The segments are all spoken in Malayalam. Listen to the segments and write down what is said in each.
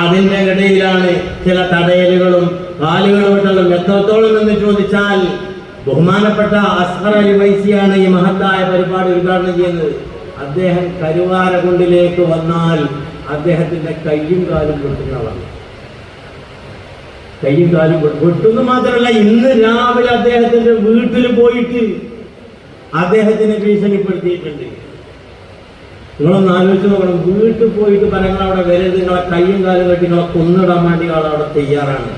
അതിന്റെ ഇടയിലാണ് ചില തടയലുകളും കാലുകളോട്ടുള്ള എത്രത്തോളം എന്ന് ചോദിച്ചാൽ ബഹുമാനപ്പെട്ട അസ്ഹറലി വൈസിയാണ് ഈ മഹത്തായ പരിപാടി ഉദ്ഘാടനം ചെയ്യുന്നത്. അദ്ദേഹം കരുവാരകുണ്ടിലേക്ക് വന്നാൽ അദ്ദേഹത്തിന്റെ കയ്യും കാലും പൊട്ടുന്നതാണ്. കയ്യും കാലും പൊട്ടും മാത്രമല്ല ഇന്ന് രാവിലെ അദ്ദേഹത്തിന്റെ വീട്ടിൽ പോയിട്ട് അദ്ദേഹത്തിനെ ഭീഷണിപ്പെടുത്തിയിട്ടുണ്ട്. നിങ്ങളൊന്ന് ആലോചിച്ച് നോക്കണം. വീട്ടിൽ പോയിട്ട് പരങ്ങൾ അവിടെ വരരുത്. നിങ്ങളെ കയ്യും കാലും കെട്ടി നിങ്ങളെ കൊന്നിടാൻ വേണ്ടി അവിടെ തയ്യാറാണ്.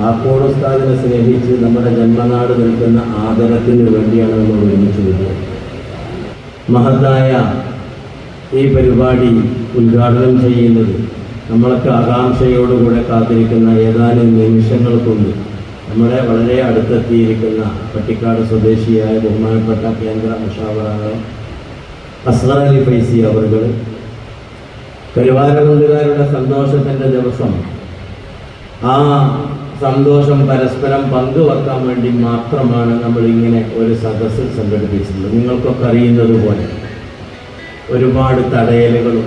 ആ കോടസ്ഥാദിനെ സ്നേഹിച്ച് നമ്മുടെ ജന്മനാട് നിൽക്കുന്ന ആദരത്തിന് വേണ്ടിയാണ് നമ്മൾ ഒരുമിച്ച് വരുന്നത് മഹത്തായ ഈ പരിപാടി ഉദ്ഘാടനം ചെയ്യുന്നത് നമ്മളൊക്കെ ആകാംക്ഷയോടുകൂടെ കാത്തിരിക്കുന്ന ഏതാനും നിമിഷങ്ങൾ കൊണ്ട് നമ്മുടെ വളരെ അടുത്തെത്തിയിരിക്കുന്ന പട്ടിക്കാട് സ്വദേശിയായ ബഹുമാനപ്പെട്ട കേന്ദ്ര മുഷാവറായ അസ്ഹർ ഫൈസി അവറുകൾ കരുവാരകുണ്ടുകാരുടെ സന്തോഷത്തിന്റെ ദിവസം. ആ സന്തോഷം പരസ്പരം പങ്കുവെക്കാൻ വേണ്ടി മാത്രമാണ് നമ്മൾ ഇങ്ങനെ ഒരു സദസ്സ് സംഘടിപ്പിച്ചിട്ടുള്ളത്. നിങ്ങൾക്കൊക്കെ അറിയുന്നത് പോലെ ഒരുപാട് തടയലുകളും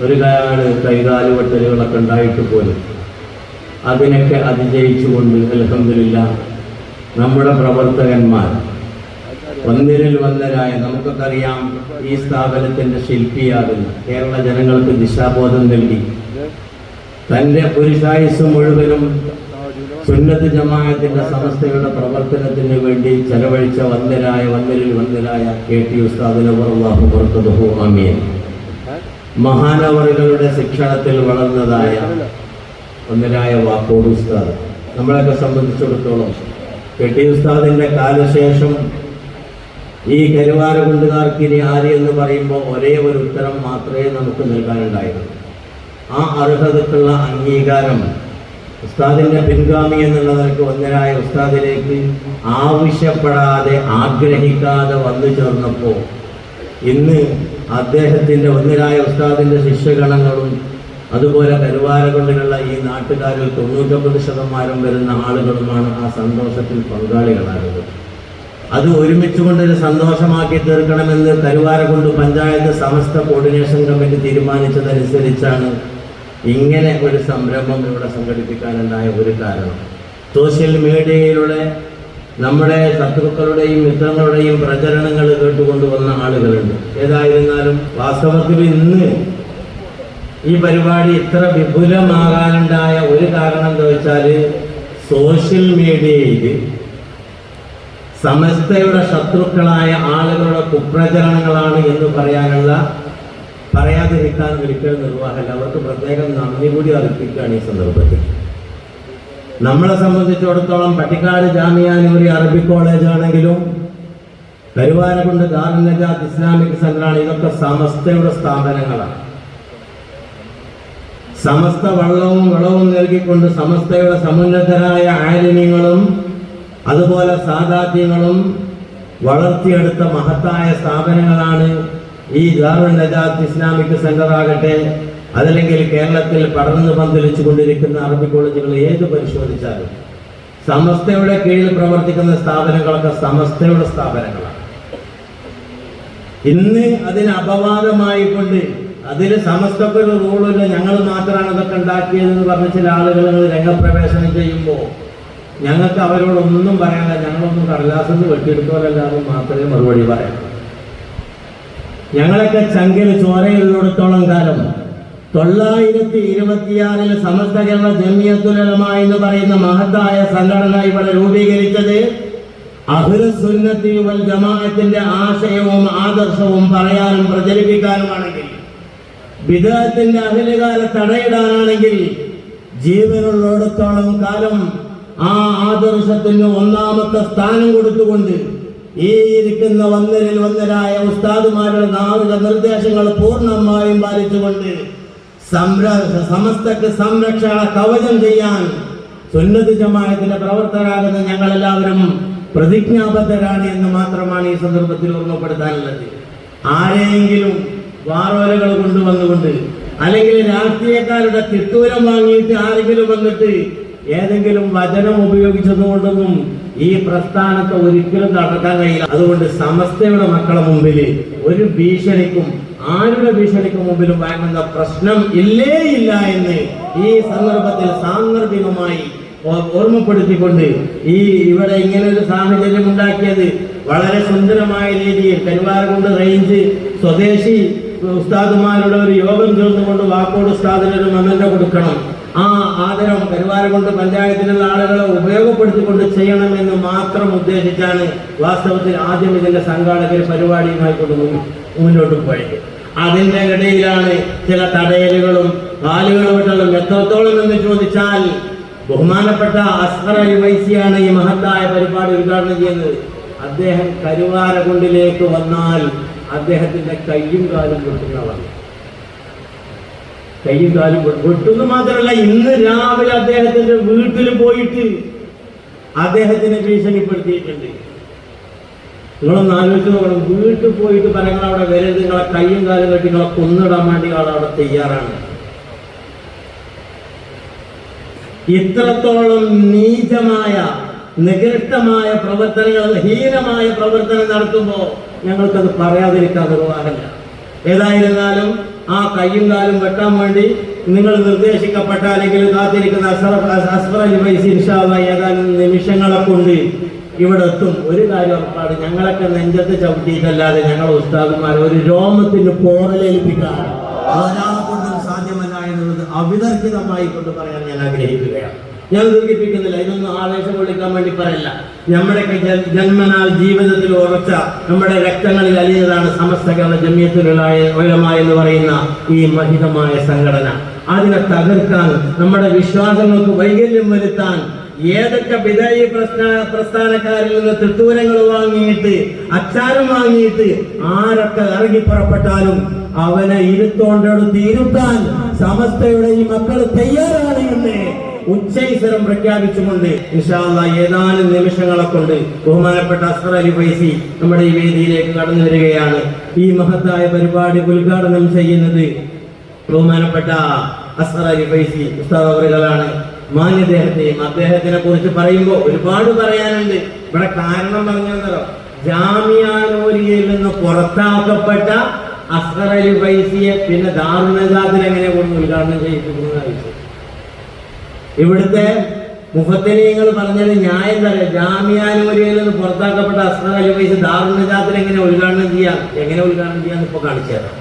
ഒരുപാട് കൈകാലുവെട്ടലുകളൊക്കെ ഉണ്ടായിട്ട് പോലും അതിനൊക്കെ അതിജയിച്ചുകൊണ്ട് അലഹമില്ല നമ്മുടെ പ്രവർത്തകന്മാർ ഒന്നിരിൽ വന്നരായ നമുക്കൊക്കെ അറിയാം ഈ സ്ഥാപനത്തിന്റെ ശില്പിയാകുന്ന. കേരള ജനങ്ങൾക്ക് ദിശാബോധം നൽകി. തന്റെ പുരുഷായുസ് മുഴുവനും സുന്നത്ത് ജമാഅത്തിന്റെ സമസ്തയുടെ പ്രവർത്തനത്തിന് വേണ്ടി ചെലവഴിച്ച വന്ദരായ വന്ദരിൽ വന്ദരായ കെ ടി ഉസ്താദിന് അള്ളാഹു പുറത്തതുഹു അമീൻ മഹാനവറുകളുടെ ശിക്ഷണത്തിൽ വളർന്നതായ വന്ദരായ വാക്കോട് ഉസ്താദ്. നമ്മളെയൊക്കെ സംബന്ധിച്ചിടത്തോളം കെ ടി ഉസ്താദിന്റെ കാലശേഷം ഈ കരുവാരകുണ്ടുകാർക്ക് ഇനി ആര് എന്ന് പറയുമ്പോൾ ഒരേ ഒരു ഉത്തരം മാത്രമേ നമുക്ക് നൽകാനുണ്ടായിരുന്നു ആ അർഹതക്കുള്ള അംഗീകാരം ഉസ്താദിന്റെ പിൻഗാമി എന്നുള്ള നിലയ്ക്ക് ഒന്നരായ ഉസ്താദിലേക്ക് ആവശ്യപ്പെടാതെ ആഗ്രഹിക്കാതെ വന്നു ചേർന്നപ്പോൾ ഇന്ന് അദ്ദേഹത്തിന്റെ ഒന്നരായ ഉസ്താദിന്റെ ശിഷ്യഗണങ്ങളും അതുപോലെ കരുവാരകൊണ്ടിലുള്ള ഈ നാട്ടുകാരിൽ തൊണ്ണൂറ്റൊമ്പത് ശതമാനം വരുന്ന ആളുകളുമാണ് ആ സന്തോഷത്തിൽ പങ്കാളികളാകുന്നത് അത് ഒരുമിച്ച് കൊണ്ടൊരു സന്തോഷമാക്കി തീർക്കണമെന്ന് കരുവാരകുണ്ട് പഞ്ചായത്ത് സമസ്ത കോർഡിനേഷൻ കമ്മിറ്റി തീരുമാനിച്ചതനുസരിച്ചാണ് ഇങ്ങനെ ഒരു സംരംഭം ഇവിടെ സംഘടിപ്പിക്കാനുണ്ടായ ഒരു കാരണം. സോഷ്യൽ മീഡിയയിലൂടെ നമ്മുടെ ശത്രുക്കളുടെയും മിത്രങ്ങളുടെയും പ്രചരണങ്ങൾ കേട്ടുകൊണ്ടുവന്ന ആളുകളുണ്ട്. ഏതായിരുന്നാലും വാസ്തവത്തിൽ ഇന്ന് ഈ പരിപാടി ഇത്ര വിപുലമാകാനുണ്ടായ ഒരു കാരണം എന്താ വെച്ചാൽ സോഷ്യൽ മീഡിയയിൽ സമസ്തയുടെ ശത്രുക്കളായ ആളുകളുടെ കുപ്രചരണങ്ങളാണ് എന്ന് പറയാനുള്ള പറയാതിരിക്കാൻ ഒരിക്കലും നിർവാഹമല്ല. അവർക്ക് പ്രത്യേകം നന്ദി കൂടി അർപ്പിക്കുകയാണ് ഈ സന്ദർഭത്തിൽ. നമ്മളെ സംബന്ധിച്ചിടത്തോളം പട്ടിക്കാട് ജാമിയാനൂരി അറബിക് കോളേജ് ആണെങ്കിലും കരുവാരക്കുണ്ട് ദാറുൽ നജാത്ത് ഇസ്ലാമിക് സെന്ററാണ്. ഇതൊക്കെ സമസ്തയുടെ സ്ഥാപനങ്ങളാണ്. സമസ്ത വള്ളവും വളവും നൽകിക്കൊണ്ട് സമസ്തയുടെ സമുന്നതരായ ആലിന്യങ്ങളും അതുപോലെ സാധാത്യങ്ങളും വളർത്തിയെടുത്ത മഹത്തായ സ്ഥാപനങ്ങളാണ് ഈ ദാറുൽ നജാത്ത് ഇസ്ലാമിക് സെന്റർ അതല്ലെങ്കിൽ കേരളത്തിൽ പടർന്നു പന്തലിച്ചു കൊണ്ടിരിക്കുന്ന അറബി കോളേജുകൾ ഏത് പരിശോധിച്ചാലും സമസ്തയുടെ കീഴിൽ പ്രവർത്തിക്കുന്ന സ്ഥാപനങ്ങളൊക്കെ സമസ്തയുടെ സ്ഥാപനങ്ങളാണ്. ഇന്ന് അതിന് അപവാദമായിക്കൊണ്ട് അതിൽ സമസ്തക്കൊരു റൂളില്ല ഞങ്ങൾ മാത്രമാണ് ഇതൊക്കെ ഉണ്ടാക്കിയതെന്ന് പറഞ്ഞ ചില ആളുകൾ രംഗപ്രവേശനം ചെയ്യുമ്പോൾ ഞങ്ങൾക്ക് അവരോടൊന്നും പറയാനില്ല. ഞങ്ങളൊന്നും കടലാസെന്ന് വെട്ടിയെടുത്തോലല്ലാതെ മാത്രമേ മറുപടി പറയാം ഞങ്ങളൊക്കെ ചങ്കിൽ ചോരയുള്ളിടത്തോളം കാലം തൊള്ളായിരത്തി ഇരുപത്തിയാറിൽ സമസ്ത കേരള ജമിയത്തുലമ എന്ന് പറയുന്ന മഹത്തായ സംഘടന ഇവിടെ രൂപീകരിച്ചത് അഹുലസുന്നത്തി വൽ ജമാഅത്തിന്റെ ആശയവും ആദർശവും പറയാനും പ്രചരിപ്പിക്കാനുമാണെങ്കിൽ വിദേഹത്തിന്റെ അഖിലകാല തടയിടാനാണെങ്കിൽ ജീവനുള്ളിടത്തോളം കാലം ആ ആദർശത്തിന് ഒന്നാമത്തെ സ്ഥാനം കൊടുത്തുകൊണ്ട് ഈ ഇരിക്കുന്ന വന്നരിൽ വന്നരായ ഉസ്താദുമാരുടെ നാവിക നിർദ്ദേശങ്ങൾ പൂർണമായും പാലിച്ചുകൊണ്ട് സംര സമസ്തക്ക് സംരക്ഷണ കവചം ചെയ്യാൻ സുന്നത്ത് ജമാഅത്തിന്റെ പ്രവർത്തകരാകുന്ന ഞങ്ങളെല്ലാവരും പ്രതിജ്ഞാബദ്ധരാണ് എന്ന് മാത്രമാണ് ഈ സന്ദർഭത്തിൽ ഓർമ്മപ്പെടുത്താനുള്ളത്. ആരെയെങ്കിലും വാറോലകൾ കൊണ്ടുവന്നുകൊണ്ട് അല്ലെങ്കിൽ രാഷ്ട്രീയക്കാരുടെ തിട്ടൂരം വാങ്ങിയിട്ട് ആരെങ്കിലും വന്നിട്ട് ഏതെങ്കിലും വചനം ഉപയോഗിച്ചതുകൊണ്ടൊന്നും ഈ പ്രസ്ഥാനത്തെ ഒരിക്കലും നടക്കാൻ കഴിയില്ല. അതുകൊണ്ട് സമസ്തയുടെ മക്കളെ മുമ്പിൽ ഒരു ഭീഷണിക്കും ആരുടെ ഭീഷണിക്കും മുമ്പിലും വാങ്ങുന്ന പ്രശ്നം ഇല്ലേ ഇല്ല എന്ന് ഈ സന്ദർഭത്തിൽ സാന്ദർഭികമായി ഓർമ്മപ്പെടുത്തിക്കൊണ്ട് ഈ ഇവിടെ ഇങ്ങനെ ഒരു സാഹചര്യം ഉണ്ടാക്കിയത് വളരെ സുന്ദരമായ രീതിയിൽ കരുവാരകുണ്ട് റേഞ്ച് സ്വദേശി ഉസ്താദുമാരുടെ ഒരു യോഗം ചേർന്നുകൊണ്ട് വാക്കോട് ഉസ്താദിനൊരു മമന്റ കൊടുക്കണം. ആ ആദരം കരുവാരകുണ്ട് പഞ്ചായത്തിലുള്ള ആളുകളെ ഉപയോഗപ്പെടുത്തിക്കൊണ്ട് ചെയ്യണമെന്ന് മാത്രം ഉദ്ദേശിച്ചാണ് വാസ്തവത്തിൽ ആദ്യം ഇതിന്റെ സംഘാടകർ പരിപാടിയുമായി കൊണ്ട് മുന്നോട്ട് പോയത്. അതിന്റെ ഇടയിലാണ് ചില തടയലുകളും കാലുകളുമായിട്ടുള്ള എത്രത്തോളം എന്ന് ചോദിച്ചാൽ ബഹുമാനപ്പെട്ട അസ്ഹർ അലി വൈസിയാണ് ഈ മഹത്തായ പരിപാടി ഉദ്ഘാടനം ചെയ്യുന്നത് അദ്ദേഹം കരുവാരകുണ്ടിലേക്ക് വന്നാൽ അദ്ദേഹത്തിന്റെ കയ്യും കാലും പൊട്ടുന്നതാണ് കയ്യും കാലും പൊ- മാത്രമല്ല ഇന്ന് രാവിലെ അദ്ദേഹത്തിന്റെ വീട്ടിൽ പോയിട്ട് അദ്ദേഹത്തിനെ ഭീഷണിപ്പെടുത്തിയിട്ടുണ്ട്. നിങ്ങളൊന്ന് ആലോചിച്ച് നോക്കണം. വീട്ടിൽ പോയിട്ട് പരങ്ങൾ അവിടെ വരരുത് നിങ്ങളെ കയ്യും കാലും കെട്ടി നിങ്ങളെ കൊന്നിടാൻ വേണ്ടി ആൾ അവിടെ തയ്യാറാണ്. ഇത്രത്തോളം നീചമായ നികൃഷ്ടമായ പ്രവർത്തനങ്ങൾ ഹീനമായ പ്രവർത്തനം നടത്തുമ്പോൾ ഞങ്ങൾക്കത് പറയാതിരിക്കാൻ നിർവാഹമില്ല ഏതായിരുന്നാലും ആ കയ്യും കാലും വെട്ടാൻ വേണ്ടി നിങ്ങൾ നിർദ്ദേശിക്കപ്പെട്ട അല്ലെങ്കിൽ കാത്തിരിക്കുന്ന ഏതാനും നിമിഷങ്ങളെ കൊണ്ട് ഇവിടെ എത്തും. ഒരു കാര്യം ഉറപ്പാണ് ഞങ്ങളൊക്കെ നെഞ്ചത്ത് ചവിട്ടിയിട്ടല്ലാതെ ഞങ്ങൾ ഉസ്താദന്മാർ ഒരു രോമത്തിന് പോറലേൽപ്പിക്കാൻ ഒരാളെ കൊണ്ടും സാധ്യമല്ല എന്നുള്ളത് അവിതർക്കിതമായി കൊണ്ട് പറയാൻ ഞാൻ ആഗ്രഹിക്കുകയാണ്. ഞാൻ ദീർഘിപ്പിക്കുന്നില്ല. ഇതൊന്നും ആവേശം കൊള്ളിക്കാൻ വേണ്ടി പറയില്ല. ജൻ- ജന്മനാൽ ജീവിതത്തിൽ ഉറച്ച നമ്മുടെ രക്തങ്ങളിൽ അലിഞ്ഞതാണ് സമസ്ത കേരള ജമിയത്തിലുള്ള ഉലമ എന്ന് പറയുന്ന ഈ മഹിതമായ സംഘടന. അതിനെ തകർക്കാൻ നമ്മുടെ വിശ്വാസങ്ങൾക്ക് വൈകല്യം വരുത്താൻ ഏതൊക്കെ വിധേയ പ്രശ്ന പ്രസ്ഥാനക്കാരിൽ നിന്ന് തൃത്തൂരങ്ങൾ വാങ്ങിയിട്ട് അച്ചാരം വാങ്ങിയിട്ട് ആരൊക്കെ ഇറങ്ങി പുറപ്പെട്ടാലും അവനെ ഇരുത്തോണ്ടെടുത്ത് ഇരുത്താൻ സമസ്തയുടെ ഈ മക്കൾ തയ്യാറാണ് എന്ന് ഉച്ചൈസ്വരം പ്രഖ്യാപിച്ചുകൊണ്ട് വിശാല ഏതാനും നിമിഷങ്ങളെ കൊണ്ട് ബഹുമാനപ്പെട്ട അസ്ഹർ അലി ഫൈസി നമ്മുടെ ഈ വേദിയിലേക്ക് കടന്നു വരികയാണ്. ഈ മഹത്തായ പരിപാടി ഉദ്ഘാടനം ചെയ്യുന്നത് ബഹുമാനപ്പെട്ട അസ്ഹർ അലി ഫൈസി ഉസ്താദ് മാന്യദേഹത്തെയും അദ്ദേഹത്തിനെ കുറിച്ച് പറയുമ്പോൾ ഒരുപാട് പറയാനുണ്ട്. ഇവിടെ കാരണം പറഞ്ഞോ ജാമിയാനോരിയയിൽ നിന്ന് പുറത്താക്കപ്പെട്ട അസ്ഹർ അലി ഫൈസിയെ പിന്നെ ദാറുനജാത്തിൽ എങ്ങനെ കൊണ്ട് ഉദ്ഘാടനം ചെയ്യിപ്പിക്കുന്നതായിട്ട് ഇവിടുത്തെ മുഫത്തനീങ്ങൾ പറഞ്ഞത് ന്യായം തരാം ജാമ്യാനൂരിയിൽ നിന്ന് പുറത്താക്കപ്പെട്ട അസ്ഹർ പൈസ ഫൈസ് എങ്ങനെ ഉദ്ഘാടനം ചെയ്യാം? എങ്ങനെ ഉദ്ഘാടനം ചെയ്യാന്ന് ഇപ്പൊ കാണിച്ചു തരാം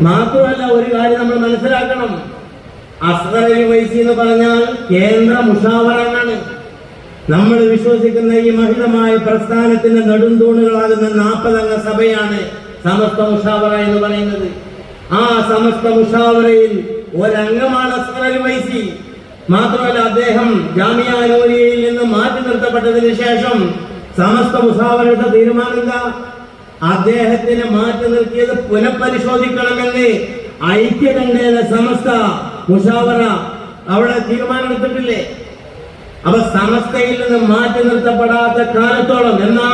മാത്രമല്ല ഒരു കാര്യം നമ്മൾ മനസ്സിലാക്കണം. അസ്ഹർ പൈസ എന്ന് പറഞ്ഞാൽ കേന്ദ്ര മുഷാവറാണ് നമ്മൾ വിശ്വസിക്കുന്ന ഈ മഹിതമായ പ്രസ്ഥാനത്തിന്റെ നെടുന്തൂണുകളാകുന്ന നാൽപ്പതംഗ സഭയാണ് സമസ്ത മുഷാവറ എന്ന് പറയുന്നത്. ആ സമസ്ത മുഷാവറയിൽ ഒരംഗമാണ് അസ്ഹർ അലി വൈസി മാത്രമല്ല അദ്ദേഹം ജാമിയ നിന്ന് മാറ്റി നിർത്തപ്പെട്ടതിന് ശേഷം സമസ്ത മുസാവരുടെ തീരുമാനമില്ല. അദ്ദേഹത്തിന് മാറ്റി നിർത്തിയത് പുനഃപരിശോധിക്കണമെന്ന് ഐക്യകണ്ഠേന സമസ്ത മുഷാവറ അവിടെ തീരുമാനമെടുത്തിട്ടില്ലേ? അപ്പൊ സമസ്തയിൽ നിന്ന് മാറ്റി നിർത്തപ്പെടാത്ത കാലത്തോളം എന്നാ?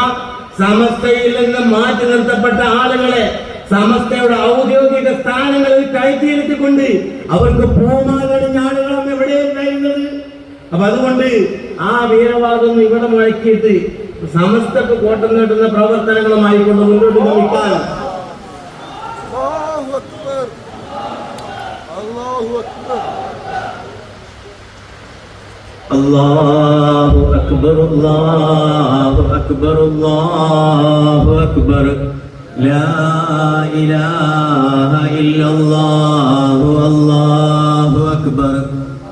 സമസ്തയിൽ നിന്ന് മാറ്റി നിർത്തപ്പെട്ട ആളുകളെ സമസ്തയുടെ ഔദ്യോഗിക സ്ഥാനങ്ങളിൽ കയറ്റിയിരുത്തിക്കൊണ്ട് അവർക്ക് പൂമാകണിഞ്ഞ ആളുകളാണ് എവിടെ ഉണ്ടായിരുന്നത് അപ്പൊ അതുകൊണ്ട് ആ വീരവാദം ഇവിടെ മുഴക്കിയിട്ട് സമസ്തക്ക് കോട്ടം നേടുന്ന പ്രവർത്തനങ്ങളുമായി കൊണ്ട് മുന്നോട്ട് നയിക്കാൻ الله أكبر الله أكبر الله أكبر الله أكبر الله أكبر لا إله إلا الله الله أكبر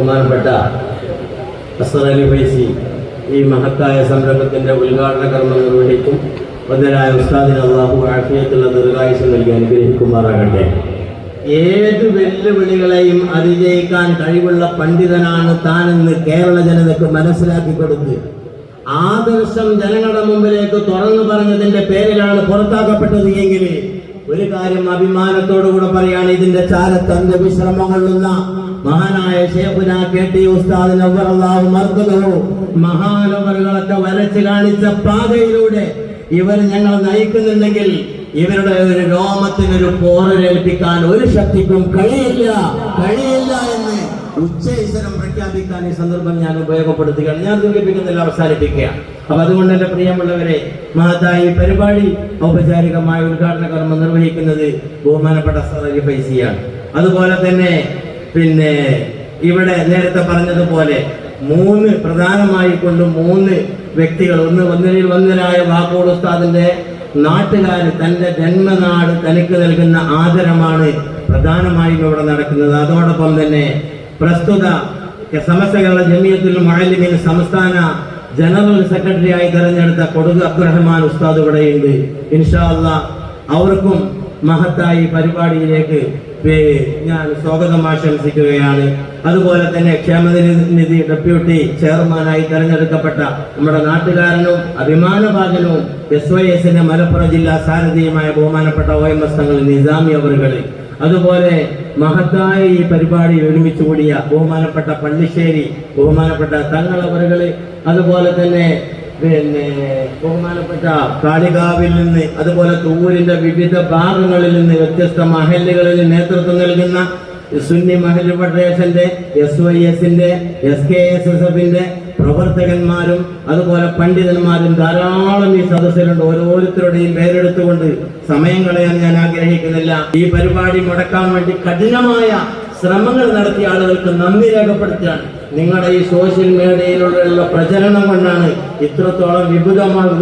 ബഹുമാനപ്പെട്ട അസർ അലി ഫൈസി ഈ മഹത്തായ സംരംഭത്തിന്റെ ഉദ്ഘാടന കർമ്മം നിർവഹിക്കും. ഒന്നരായ ഉസ്താദിന് അള്ളാഹു ആഫിയത്തുള്ള ദീർഘായുസ് നൽകി അനുഗ്രഹിക്കുമാറാകട്ടെ. ഏത് വെല്ലുവിളികളെയും അതിജയിക്കാൻ കഴിവുള്ള പണ്ഡിതനാണ് താനെന്ന് കേരള ജനതയ്ക്ക് മനസ്സിലാക്കി കൊടുത്ത് ആദർശം ജനങ്ങളുടെ മുമ്പിലേക്ക് തുറന്നു പറഞ്ഞതിന്റെ പേരിലാണ് പുറത്താക്കപ്പെട്ടത് എങ്കിൽ ഒരു കാര്യം അഭിമാനത്തോടുകൂടെ പറയാണ് ഇതിന്റെ ചാരത്തന്റെ വിശ്രമം കൊള്ളുന്ന മഹാനായ ഷേഖുന കെ ടി ഉസ്താദിന് അള്ളാഹു മർദ്ദകവും മഹാനവറുകളൊക്കെ വരച്ചു കാണിച്ച പാതയിലൂടെ ഇവർ ഞങ്ങൾ നയിക്കുന്നുണ്ടെങ്കിൽ ഇവരുടെ ഒരു രോമത്തിനൊരു പോറലേൽപ്പിക്കാൻ ഒരു ശക്തിക്കും കഴിയില്ല കഴിയില്ല എന്ന് ഉച്ചരം പ്രഖ്യാപിക്കാൻ ഈ സന്ദർഭം ഞാൻ ഉപയോഗപ്പെടുത്തുകയാണ്. ഞാൻ സൂചിപ്പിക്കുന്നില്ല അവസാനിപ്പിക്കുക. അപ്പൊ അതുകൊണ്ട് എന്റെ പ്രിയമുള്ളവരെ മഹത്തായി ഈ പരിപാടി ഔപചാരികമായ ഉദ്ഘാടന കർമ്മം നിർവഹിക്കുന്നത് ബഹുമാനപ്പെട്ട സറലി ഫൈസിയാണ് അതുപോലെ തന്നെ പിന്നെ ഇവിടെ നേരത്തെ പറഞ്ഞതുപോലെ മൂന്ന് പ്രധാനമായി കൊണ്ട് മൂന്ന് വ്യക്തികൾ. ഒന്ന് ഒന്നിനിൽ ഒന്നിനായ വാക്കോട് ഉസ്താദിന്റെ നാട്ടുകാർ തന്റെ ജന്മനാട് തനിക്ക് നൽകുന്ന ആദരമാണ് പ്രധാനമായും ഇവിടെ നടക്കുന്നത്. അതോടൊപ്പം തന്നെ പ്രസ്തുത സമസ്തകളുടെ ജമിയത്തിൽ ജമിയത്തുൽ സംസ്ഥാന ജനറൽ സെക്രട്ടറിയായി തെരഞ്ഞെടുത്ത കൊടുക അബ്ദുറഹ്മാൻ ഉസ്താദ് ഇവിടെയുണ്ട്. ഇൻഷാല്ല അവർക്കും മഹത്തായി പരിപാടിയിലേക്ക് ഞാൻ സ്വാഗതം ആശംസിക്കുകയാണ്. അതുപോലെ തന്നെ ക്ഷേമനിധി ഡെപ്യൂട്ടി ചെയർമാനായി തെരഞ്ഞെടുക്കപ്പെട്ട നമ്മുടെ നാട്ടുകാരനും അഭിമാനഭാഗനവും എസ് വൈ എസിന്റെ മലപ്പുറം ജില്ലാ സാരഥിയുമായ ബഹുമാനപ്പെട്ട ഒ എം എസ് തങ്ങൾ നിസാമി അവറുകളിൽ. അതുപോലെ മഹത്തായ ഈ പരിപാടി ഒരുമിച്ച് കൂടിയ ബഹുമാനപ്പെട്ട പള്ളിശ്ശേരി ബഹുമാനപ്പെട്ട തങ്ങൾ അവറുകൾ അതുപോലെ തന്നെ പിന്നെ ബഹുമാനപ്പെട്ട കാളികാവിൽ നിന്ന് അതുപോലെ തൂരിന്റെ വിവിധ ഭാഗങ്ങളിൽ നിന്ന് വ്യത്യസ്ത മഹലുകളിൽ നേതൃത്വം നൽകുന്ന സുന്നി മഹല്ല് ഫെഡറേഷന്റെ എസ് വൈ എസിന്റെ എസ് കെ എസ് എസ് എഫിന്റെ പ്രവർത്തകന്മാരും അതുപോലെ പണ്ഡിതന്മാരും ധാരാളം ഈ സദസ്സിലുണ്ട്. ഓരോരുത്തരുടെയും പേരെടുത്തുകൊണ്ട് സമയം കളയാൻ ഞാൻ ആഗ്രഹിക്കുന്നില്ല. ഈ പരിപാടി മുടക്കാൻ വേണ്ടി കഠിനമായ ശ്രമങ്ങൾ നടത്തിയ ആളുകൾക്ക് നന്ദി രേഖപ്പെടുത്തുകയാണ്. നിങ്ങളുടെ ഈ സോഷ്യൽ മീഡിയയിലുള്ള പ്രചരണം കൊണ്ടാണ് ഇത്രത്തോളം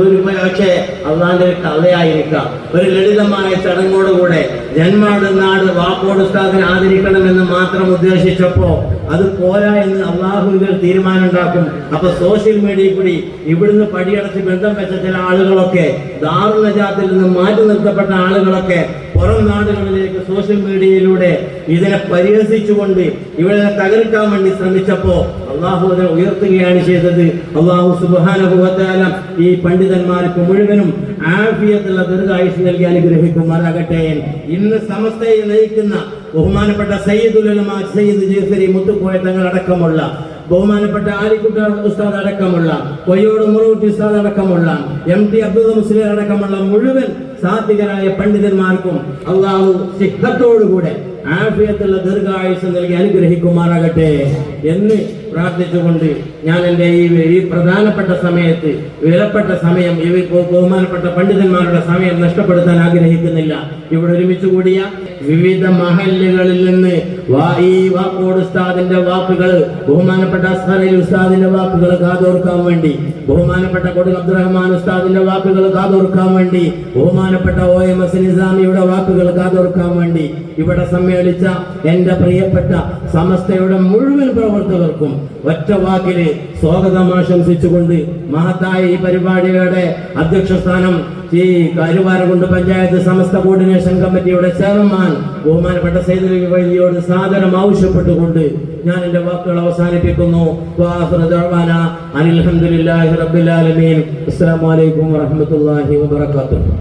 ഒരു പക്ഷേ അള്ളാന്റെ കഥയായിരിക്കാം ഒരു ലളിതമായ ചടങ്ങോടുകൂടെ ജന്മാട് നാട് വാക്കോട് ഉസ്താദിനെ ആദരിക്കണമെന്ന് മാത്രം ഉദ്ദേശിച്ചപ്പോ അത് പോരാ എന്ന് അള്ളാഹുവിന്റെ തീരുമാനം ഉണ്ടാക്കും അപ്പൊ സോഷ്യൽ മീഡിയയിൽ കൂടി ഇവിടുന്ന് പടിയടച്ച് ബന്ധം വെച്ച ചില ആളുകളൊക്കെ ദാറുനജാത്തിൽ നിന്ന് മാറ്റി നിർത്തപ്പെട്ട ആളുകളൊക്കെ പുറം നാടുകളിലേക്ക് സോഷ്യൽ മീഡിയയിലൂടെ ഇതിനെ പരിഹസിച്ചുകൊണ്ട് ഇവിടെ തകർക്കാൻ വേണ്ടി ശ്രമിച്ചപ്പോ അള്ളാഹു അതിനെ ഉയർത്തുകയാണ് ചെയ്തത്. അള്ളാഹു സുബാനുഭവത്താല ഈ പണ്ഡിതന്മാർക്ക് മുഴുവനും ആഫിയത്തുള്ള ദീർഘായുസ് നൽകി അനുഗ്രഹിക്കുമാറാകട്ടെ. ഇന്ന് സമസ്തയെ നയിക്കുന്ന ബഹുമാനപ്പെട്ട സയ്യിദുലമ സയ്യിദ് ജേഫരി മുത്തുക്കോയ തങ്ങളടക്കമുള്ള ബഹുമാനപ്പെട്ട ആലിക്കുട്ട ഉസ്താദ് അടക്കമുള്ള കൊയ്യോട് മുറൂട്ടി ഉസ്താദ് അടക്കമുള്ള എം ടി അബ്ദുൽ മുസ്ലിം അടക്കമുള്ള മുഴുവൻ സാത്വികരായ പണ്ഡിതന്മാർക്കും അള്ളാഹു സിദ്ധത്തോടുകൂടെ ആഫിയത്തുള്ള ദീർഘായുസ് നൽകി അനുഗ്രഹിക്കുമാറാകട്ടെ എന്ന് പ്രാർത്ഥിച്ചുകൊണ്ട് ഞാൻ എന്റെ ഈ ഈ പ്രധാനപ്പെട്ട സമയത്ത് വിലപ്പെട്ട സമയം ഇവ ബഹുമാനപ്പെട്ട പണ്ഡിതന്മാരുടെ സമയം നഷ്ടപ്പെടുത്താൻ ആഗ്രഹിക്കുന്നില്ല. ഇവിടെ ഒരുമിച്ച് കൂടിയ വിവിധ മഹല്ലുകളിൽ നിന്ന് ഈ വാക്കോട് ഉസ്താദിന്റെ വാക്കുകൾ ബഹുമാനപ്പെട്ട അസ്ഹറിൽ ഉസ്താദിന്റെ വാക്കുകൾ കാതോർക്കാൻ വേണ്ടി ബഹുമാനപ്പെട്ട കൊടു അബ്ദുറഹ്മാൻ ഉസ്താദിന്റെ വാക്കുകൾ കാതോർക്കാൻ വേണ്ടി ബഹുമാനപ്പെട്ട ഒ എം എസ് നിസാമിയുടെ വാക്കുകൾ കാതോർക്കാൻ വേണ്ടി ഇവിടെ സമ്മേളിച്ച എന്റെ പ്രിയപ്പെട്ട സമസ്തയുടെ മുഴുവൻ പ്രവർത്തകർക്കും ഒറ്റ വാക്കിലെ സ്വാഗതം ആശംസിച്ചുകൊണ്ട് മഹത്തായ ഈ പരിപാടിയുടെ അധ്യക്ഷ സ്ഥാനം ഈ കരുവാരകുണ്ട് പഞ്ചായത്ത് സമസ്ത കോർഡിനേഷൻ കമ്മിറ്റിയുടെ ചെയർമാൻ ബഹുമാനപ്പെട്ട സൈദുലി വൈദ്യയോട് സാദരം ആവശ്യപ്പെട്ടുകൊണ്ട് ഞാൻ എന്റെ വാക്കുകൾ അവസാനിപ്പിക്കുന്നു. അസ്സാം ഹംദുലില്ലാഹി റബ്ബിൽ ആലമീൻ.